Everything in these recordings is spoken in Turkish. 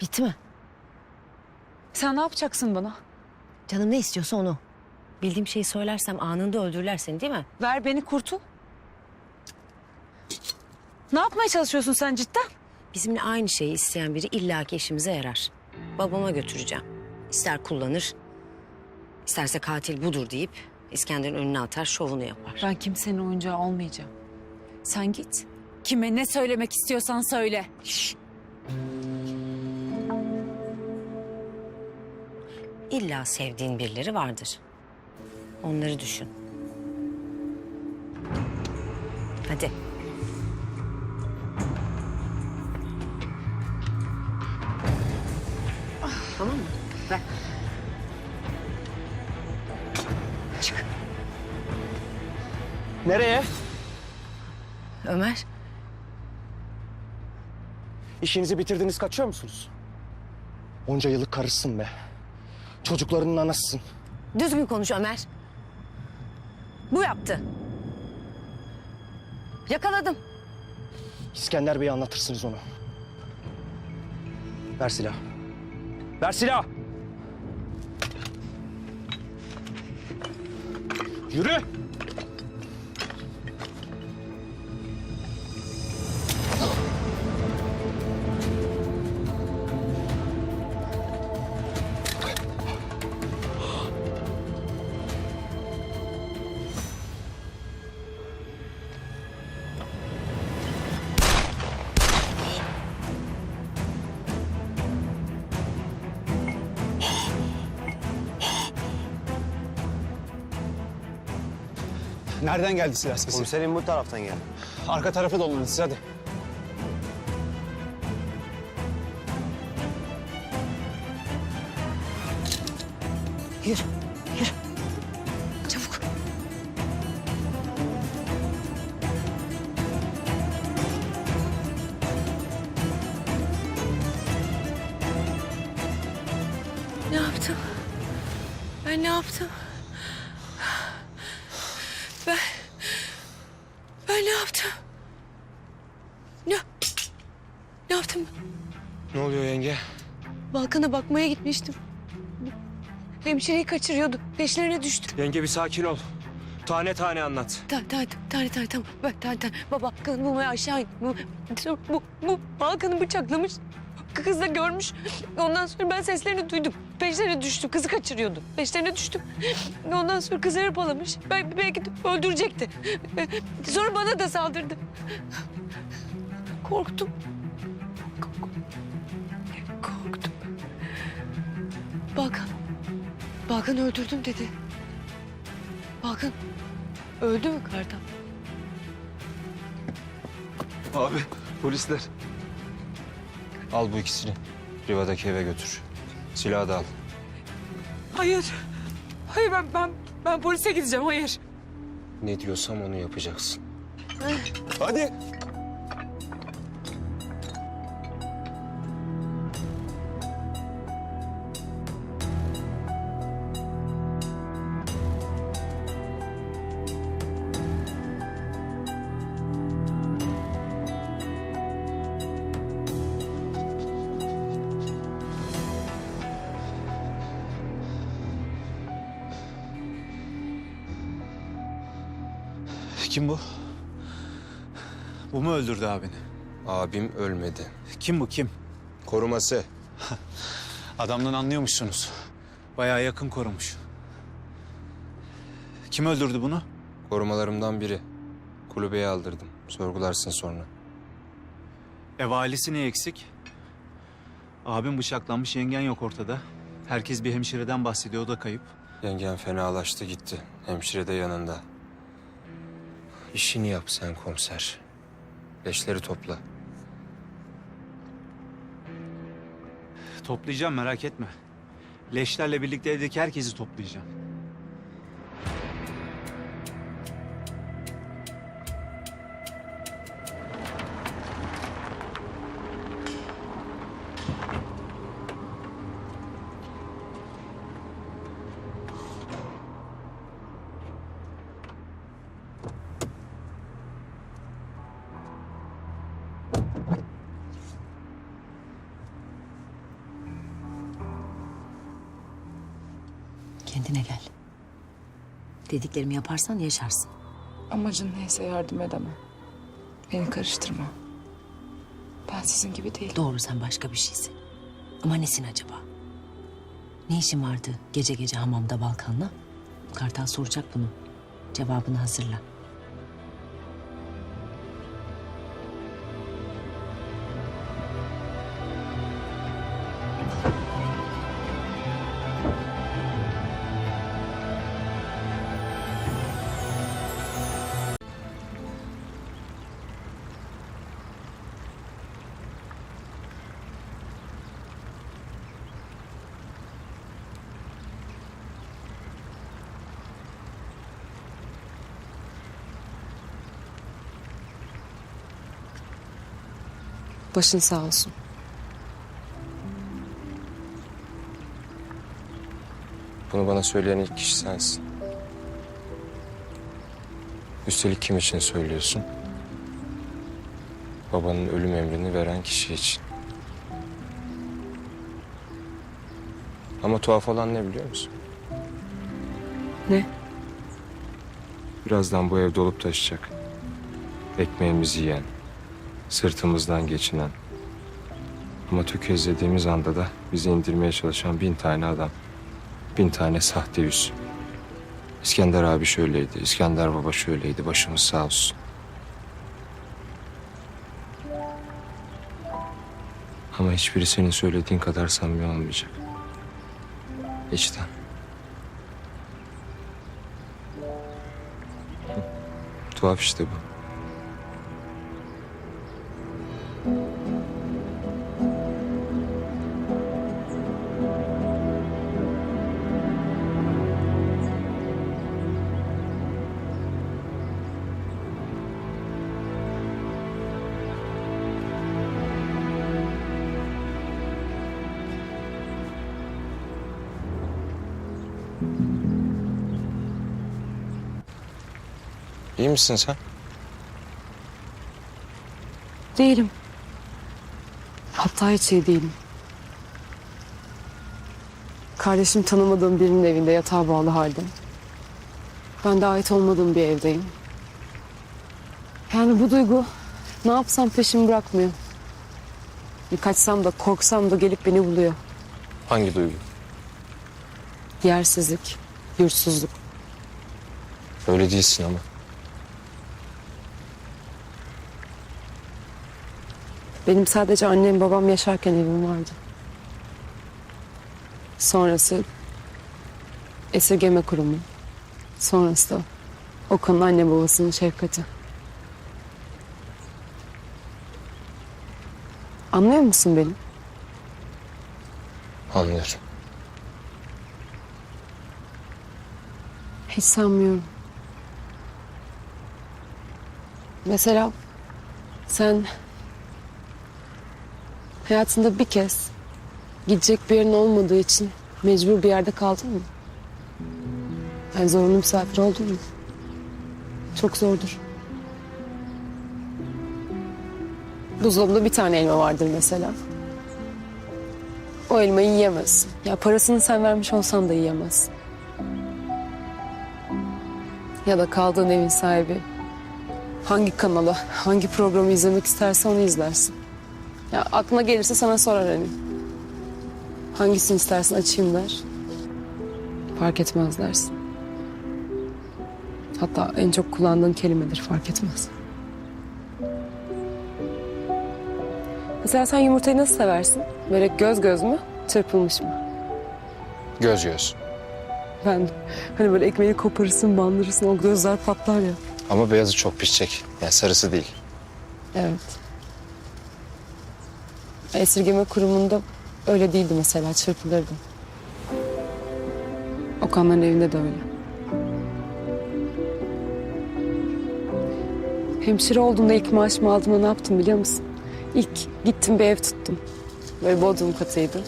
Bitti mi? Sen ne yapacaksın bana? Canım ne istiyorsa onu. Bildiğim şeyi söylersem anında öldürürler seni değil mi? Ver beni kurtul. Ne yapmaya çalışıyorsun sen cidden? Bizimle aynı şeyi isteyen biri illaki işimize yarar. Babama götüreceğim. İster kullanır, isterse katil budur deyip İskender'in önüne atar, şovunu yapar. Ben kimsenin oyuncağı olmayacağım. Sen git. Kime ne söylemek istiyorsan söyle. İlla sevdiğin birileri vardır. Onları düşün. Hadi. Tamam mı? Ver. Çık. Nereye? Ömer, İşinizi bitirdiniz kaçıyor musunuz? Onca yıllık karısın be. Çocuklarının anasısın. düzgün konuş Ömer. Bu yaptı. Yakaladım. İskender Bey'e anlatırsınız onu. Ver silah. Ver silah. Yürü. Nereden geldi silah sesi? Komiserim bu taraftan geldi. Arka tarafı dolanın siz hadi. Yürü. Yaptım? Ne oluyor yenge? Balkan'a bakmaya gitmiştim. Hemşireyi kaçırıyordu. Peşlerine düştü. Yenge bir sakin ol. Tane tane anlat. Tane tane tane tane tamam. Bak tane tane. Baba kadın bulmaya aşağı in. Bu, bu, bu Balkan'ı bıçaklamış. Kız da görmüş. Ondan sonra ben seslerini duydum. Peşlerine düştüm. Kızı kaçırıyordu. Peşlerine düştüm. Ondan sonra kızı hırpalamış. Ben, belki de öldürecekti. Sonra bana da saldırdı. Korktum. Balkan. Balkan öldürdüm dedi. Balkan öldü mü Kartal? Abi polisler. Al bu ikisini. Riva'daki eve götür. Silahı da al. Hayır. Hayır ben ben ben polise gideceğim. Hayır. Ne diyorsam onu yapacaksın. Hadi. Kim bu? Bu mu öldürdü abini? Abim ölmedi. Kim bu kim? Koruması. Adamdan anlıyormuşsunuz. Bayağı yakın korumuş. Kim öldürdü bunu? Korumalarımdan biri. Kulübeye aldırdım. Sorgularsın sonra. Ev ailesi ne eksik? Abim bıçaklanmış, yengen yok ortada. Herkes bir hemşireden bahsediyor, o da kayıp. Yengen fenalaştı gitti. Hemşire de yanında. İşini yap sen komiser. Leşleri topla. Toplayacağım merak etme. Leşlerle birlikte evdeki herkesi toplayacağım. Kendine gel. Dediklerimi yaparsan yaşarsın. Amacın neyse yardım edemem. Beni karıştırma. Ben sizin gibi değilim. Doğru sen başka bir şeysin. Ama nesin acaba? Ne işin vardı gece gece hamamda Balkan'la? Kartal soracak bunu. Cevabını hazırla. Başın sağ olsun. Bunu bana söyleyen ilk kişi sensin. Üstelik kim için söylüyorsun? Babanın ölüm emrini veren kişi için. Ama tuhaf olan ne biliyor musun? Ne? Birazdan bu ev dolup taşacak. Ekmeğimizi yiyen, sırtımızdan geçinen. Ama tökezlediğimiz anda da bizi indirmeye çalışan bin tane adam. Bin tane sahte yüz. İskender abi şöyleydi, İskender baba şöyleydi. Başımız sağ olsun. Ama hiçbiri senin söylediğin kadar samimi olmayacak. İçten. Tuhaf işte bu. Misin sen? Değilim. Hatta hiç iyi değilim. Kardeşim tanımadığım birinin evinde yatağa bağlı halde. Ben de ait olmadığım bir evdeyim. Yani bu duygu ne yapsam peşimi bırakmıyor. Kaçsam da korksam da gelip beni buluyor. Hangi duygu? Yersizlik, yurtsuzluk. Öyle değilsin ama. Benim sadece annem babam yaşarken evim vardı. Sonrası esirgeme kurumu. Sonrası da Okan'ın anne babasının şefkati. Anlıyor musun beni? Anlıyorum. Hiç sanmıyorum. Mesela sen hayatında bir kez gidecek bir yerin olmadığı için mecbur bir yerde kaldın mı? Yani zorunlu misafir oldun mu? Çok zordur. Buzdolabında bir tane elma vardır mesela. O elmayı yiyemezsin. Ya parasını sen vermiş olsan da yiyemezsin. Ya da kaldığın evin sahibi hangi kanalı, hangi programı izlemek isterse onu izlersin. Ya aklına gelirse sana sorar hani. Hangisini istersin açayım der. Fark etmez dersin. Hatta en çok kullandığın kelimedir fark etmez. Mesela sen yumurtayı nasıl seversin? Böyle göz göz mü, çırpılmış mı? Göz göz. Ben hani böyle ekmeği koparırsın, bandırırsın, o gözler patlar ya. Ama beyazı çok pişecek. Yani sarısı değil. Evet. Esirgeme kurumunda öyle değildi mesela, çırpılırdı. Okanların evinde de öyle. Hemşire olduğumda ilk maaşımı aldığımda ne yaptım biliyor musun? İlk gittim bir ev tuttum. Böyle bodrum katıydı.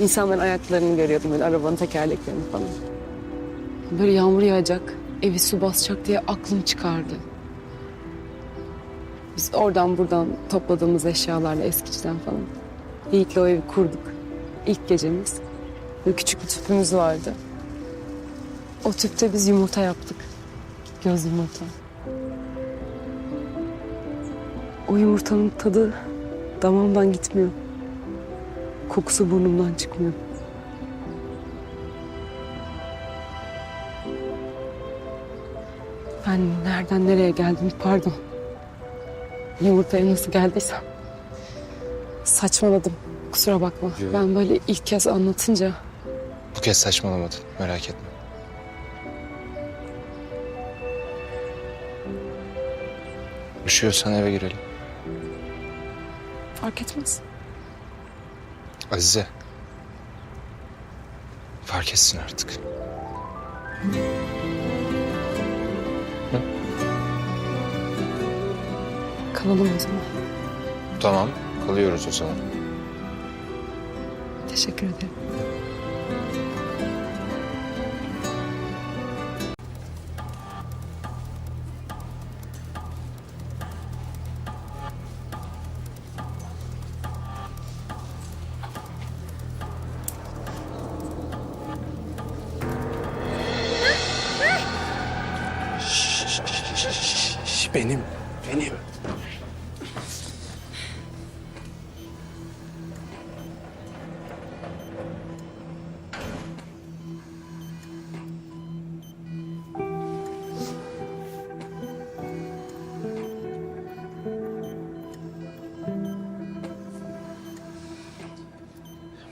İnsanların ayaklarını görüyordum böyle arabanın tekerleklerini falan. Böyle yağmur yağacak, evi su basacak diye aklım çıkardı. Biz oradan buradan topladığımız eşyalarla eskiciden falan. Yiğit'le o evi kurduk. İlk gecemiz. Böyle küçük bir tüpümüz vardı. O tüpte biz yumurta yaptık. Göz yumurta. O yumurtanın tadı damağımdan gitmiyor. Kokusu burnumdan çıkmıyor. Ben nereden nereye geldim pardon. Yumurtaya nasıl geldiysem. Saçmaladım. Kusura bakma. Yok. Ben böyle ilk kez anlatınca Bu kez saçmalamadın merak etme. Üşüyorsan eve girelim. fark etmez. Azize. Fark etsin artık. Kalalım o zaman. Tamam kalıyoruz o zaman. Teşekkür ederim.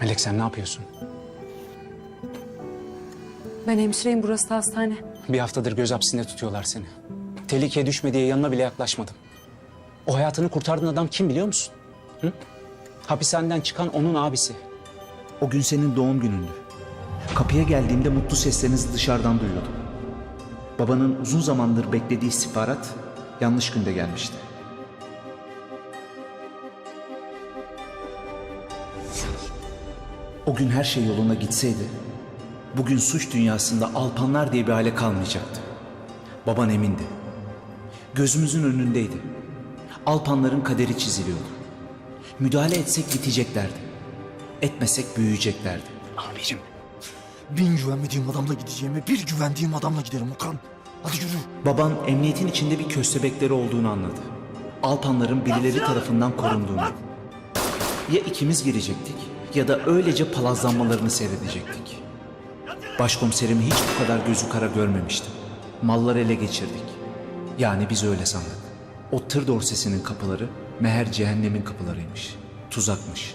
Melek sen ne yapıyorsun? Ben hemşireyim burası da hastane. Bir haftadır göz hapsinde tutuyorlar seni. Tehlikeye düşme diye yanına bile yaklaşmadım. O hayatını kurtardığın adam kim biliyor musun? Hı? Hapishaneden çıkan onun abisi. O gün senin doğum günündü. Kapıya geldiğimde mutlu seslerinizi dışarıdan duyuyordum. Babanın uzun zamandır beklediği istihbarat yanlış günde gelmişti. O gün her şey yoluna gitseydi, bugün suç dünyasında Alpanlar diye bir aile kalmayacaktı. Baban emindi. Gözümüzün önündeydi. Alpanların kaderi çiziliyordu. Müdahale etsek biteceklerdi. Etmesek büyüyeceklerdi. Amirim. Bin güvenmediğim adamla gideceğime bir güvendiğim adamla giderim Okan. Hadi yürü. Baban emniyetin içinde bir köstebekleri olduğunu anladı. Alpanların birileri tarafından korunduğunu. Ya ikimiz girecektik ya da öylece palazlanmalarını seyredecektik. Başkomiserimi hiç bu kadar gözü kara görmemiştim. Malları ele geçirdik. Yani biz öyle sandık. O tır dorsesinin kapıları meğer cehennemin kapılarıymış. Tuzakmış.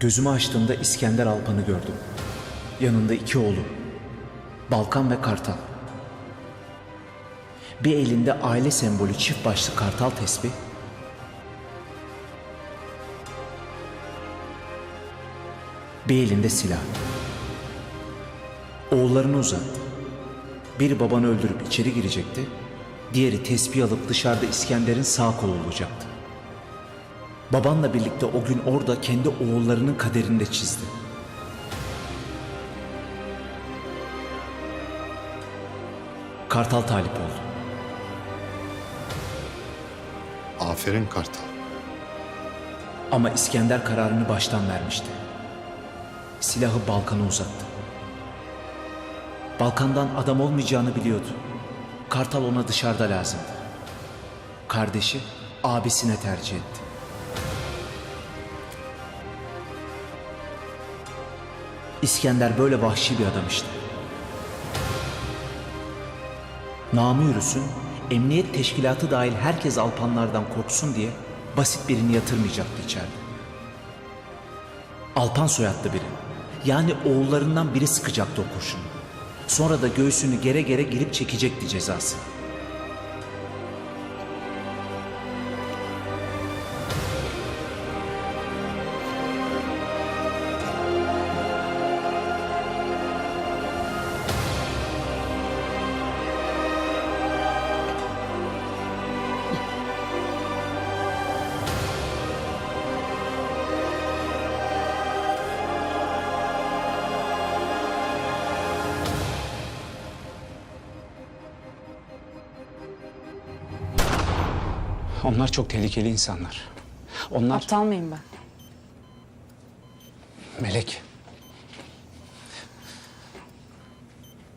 Gözümü açtığımda İskender Alpan'ı gördüm. Yanında iki oğlu. Balkan ve Kartal. Bir elinde aile sembolü çift başlı kartal tesbih. Bir elinde silah. Oğullarını uzattı. Biri babanı öldürüp içeri girecekti. Diğeri tesbih alıp dışarıda İskender'in sağ kolu olacaktı. Babanla birlikte o gün orada kendi oğullarının kaderini de çizdi. Kartal talip oldu. Aferin Kartal. Ama İskender kararını baştan vermişti. Silahı Balkan'a uzattı. Balkan'dan adam olmayacağını biliyordu. Kartal ona dışarıda lazımdı. Kardeşi abisine tercih etti. İskender böyle vahşi bir adam işte. Namı yürüsün, emniyet teşkilatı dahil herkes Alpanlardan korksun diye basit birini yatırmayacaktı içeride. Alpan soyadlı biri. Yani oğullarından biri sıkacaktı o kurşunu. Sonra da göğsünü gere gere girip çekecekti cezası. Onlar çok tehlikeli insanlar. Onlar... Aptal mıyım ben? Melek,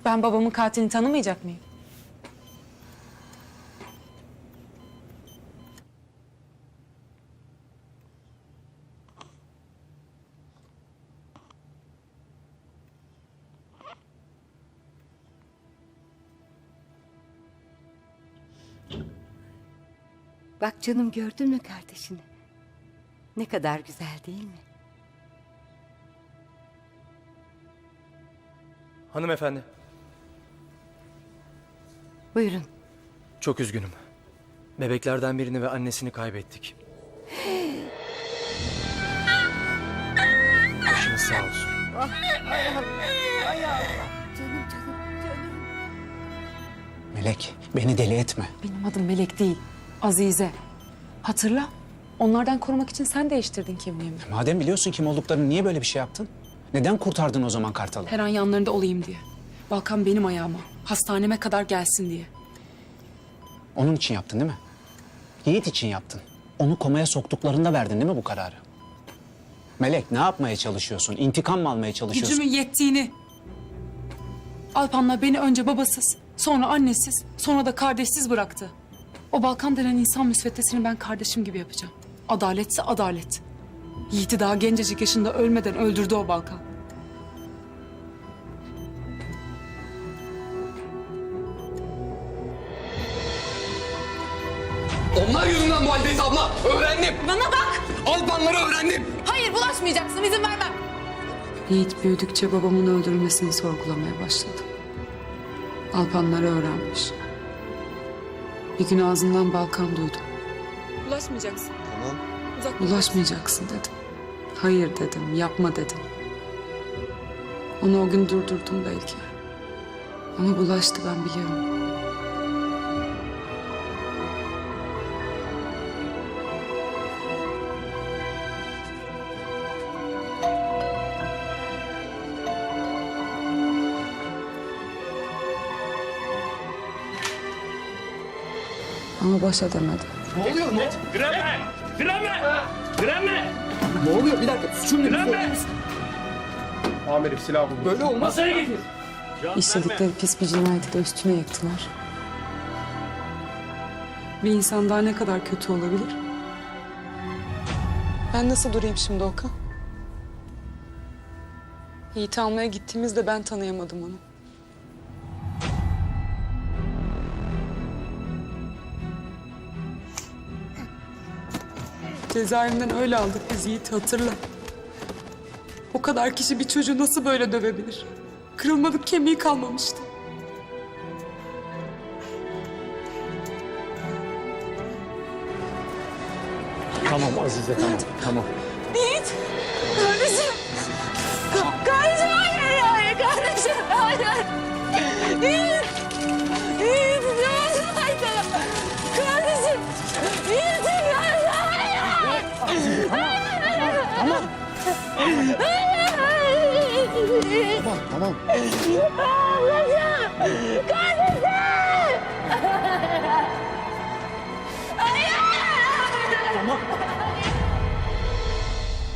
Ben babamın katilini tanımayacak mıyım? Canım gördün mü kardeşini? Ne kadar güzel değil mi? Hanımefendi, Buyurun. çok üzgünüm. Bebeklerden birini ve annesini kaybettik. Başınız sağ olsun. Canım canım canım. Melek beni deli etme. Benim adım Melek değil, Azize. Hatırla. Onlardan korumak için sen değiştirdin kimliğimi. Madem biliyorsun kim olduklarını niye böyle bir şey yaptın? Neden kurtardın o zaman Kartal'ı? Her an yanlarında olayım diye. Balkan benim ayağıma, hastaneme kadar gelsin diye. Onun için yaptın değil mi? Yiğit için yaptın. Onu komaya soktuklarında verdin değil mi bu kararı? Melek ne yapmaya çalışıyorsun? İntikam mı almaya çalışıyorsun? Gücümün yettiğini. Alpanlar beni önce babasız, sonra annesiz, sonra da kardeşsiz bıraktı. O Balkan denen insan müsveddesini ben kardeşim gibi yapacağım. Adaletse adalet. Yiğit'i daha gencecik yaşında ölmeden öldürdü o Balkan. Onlar yüzünden bu haldeyiz abla. Öğrendim. Bana bak! Alpanları öğrendim. Hayır bulaşmayacaksın, izin vermem. Yiğit büyüdükçe babamın öldürülmesini sorgulamaya başladı. Alpanları öğrenmiş. Bir gün ağzından Balkan duydum. Bulaşmayacaksın. Tamam. Bulaşmayacaksın dedim. Hayır dedim, yapma dedim. Onu o gün durdurdum belki. Ama bulaştı ben biliyorum. Ama baş edemedi. Amirim silah buldu. Böyle olmaz. İşledikleri pis bir cinayeti de üstüne yıktılar. Bir insan daha ne kadar kötü olabilir? Ben nasıl durayım şimdi Okan? Yiğit'i almaya gittiğimizde ben tanıyamadım onu. Cezaevinden öyle aldık biz Yiğit'i hatırla. O kadar kişi bir çocuğu nasıl böyle dövebilir? Kırılmadık kemiği kalmamıştı. Tamam Azize tamam. Tamam. Yiğit! Tamam.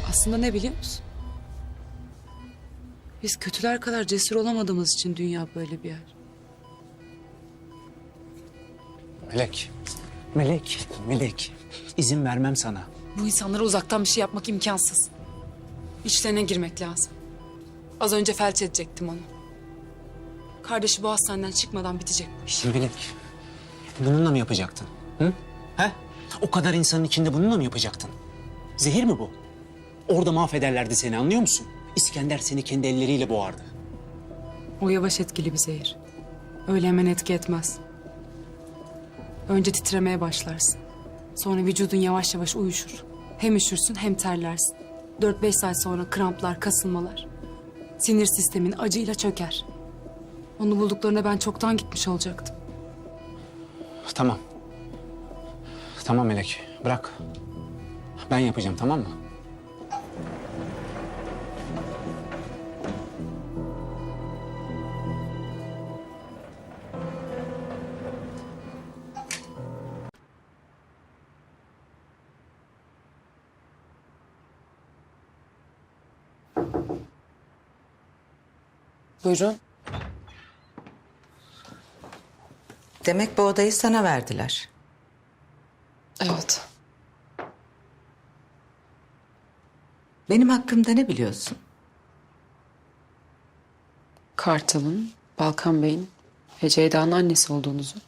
Aslında ne biliyor musun? Biz kötüler kadar cesur olamadığımız için dünya böyle bir yer. Melek. Melek. Melek. İzin vermem sana. Bu insanlara uzaktan bir şey yapmak imkansız. İçlerine girmek lazım. Az önce felç edecektim onu. Kardeşi bu hastaneden çıkmadan bitecek bu iş. Melek. Bununla mı yapacaktın? Hı? He? O kadar insanın içinde bununla mı yapacaktın? Zehir mi bu? Orada mahvederlerdi seni anlıyor musun? İskender seni kendi elleriyle boğardı. O yavaş etkili bir zehir. Öyle hemen etki etmez. Önce titremeye başlarsın. Sonra vücudun yavaş yavaş uyuşur. Hem üşürsün hem terlersin. 4-5 saat sonra kramplar, kasılmalar. Sinir sistemin acıyla çöker. Onu bulduklarına ben çoktan gitmiş olacaktım. Tamam. Tamam Melek. Bırak. Ben yapacağım tamam mı? Buyurun. Demek bu odayı sana verdiler. Evet. Benim hakkımda ne biliyorsun? Kartal'ın, Balkan Bey'in ve Ceyda'nın annesi olduğunuzu.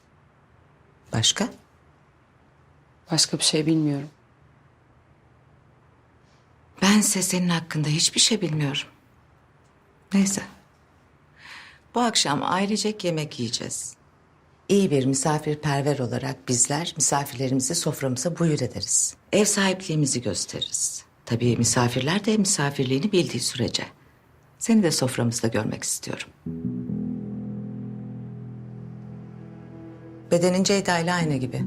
Başka? Başka bir şey bilmiyorum. Bense senin hakkında hiçbir şey bilmiyorum. Neyse. Bu akşam ailecek yemek yiyeceğiz. İyi bir misafirperver olarak bizler misafirlerimizi soframıza buyur ederiz. Ev sahipliğimizi gösteririz. Tabii misafirler de misafirliğini bildiği sürece. Seni de soframızda görmek istiyorum. Bedenin Ceyda ile aynı gibi.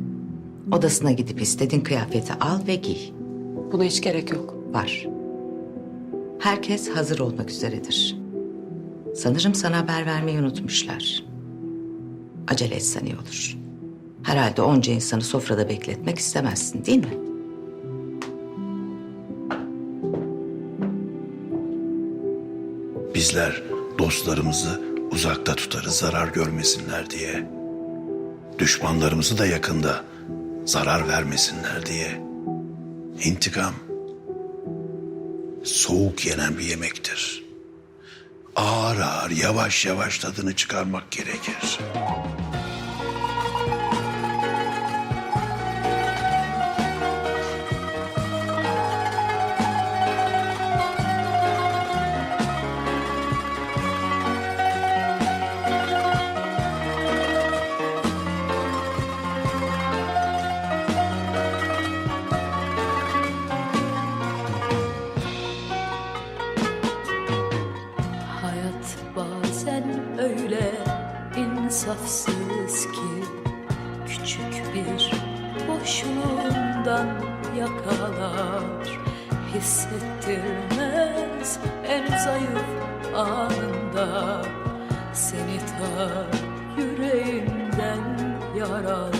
Odasına gidip istediğin kıyafeti al ve giy. Buna hiç gerek yok. Var. Herkes hazır olmak üzeredir. Sanırım sana haber vermeyi unutmuşlar. Acele etsen iyi olur. Herhalde onca insanı sofrada bekletmek istemezsin değil mi? Bizler dostlarımızı uzakta tutarız zarar görmesinler diye. Düşmanlarımızı da yakında zarar vermesinler diye. İntikam soğuk yenen bir yemektir. Ağır ağır yavaş yavaş tadını çıkarmak gerekir. Hissettirmez en zayıf anında Seni ta yüreğinden yaralar.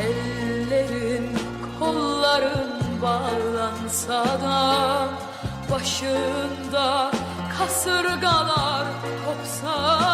Ellerin, kolların bağlansa da Başında kasırgalar kopsa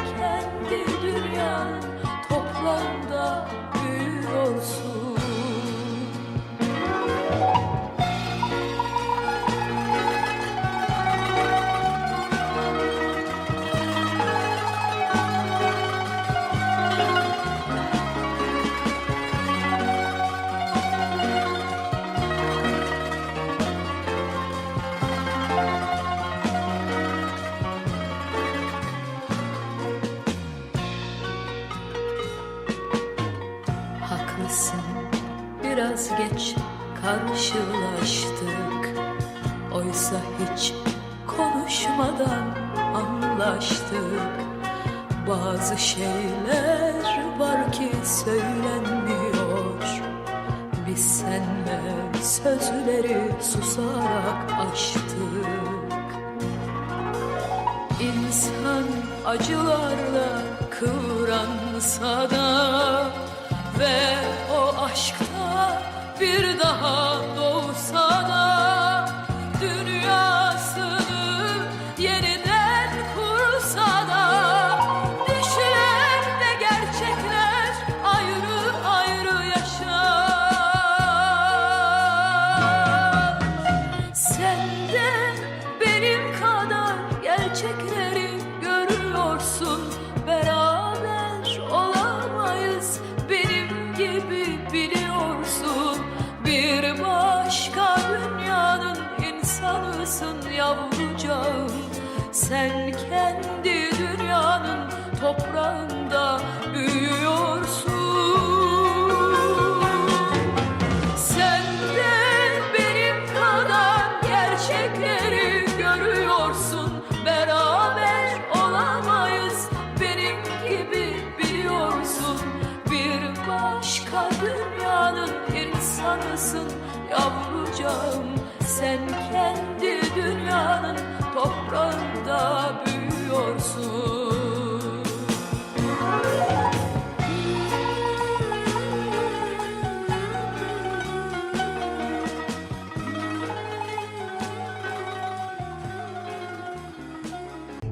sözleri susarak açtık. İnsan acılarla kıvransa da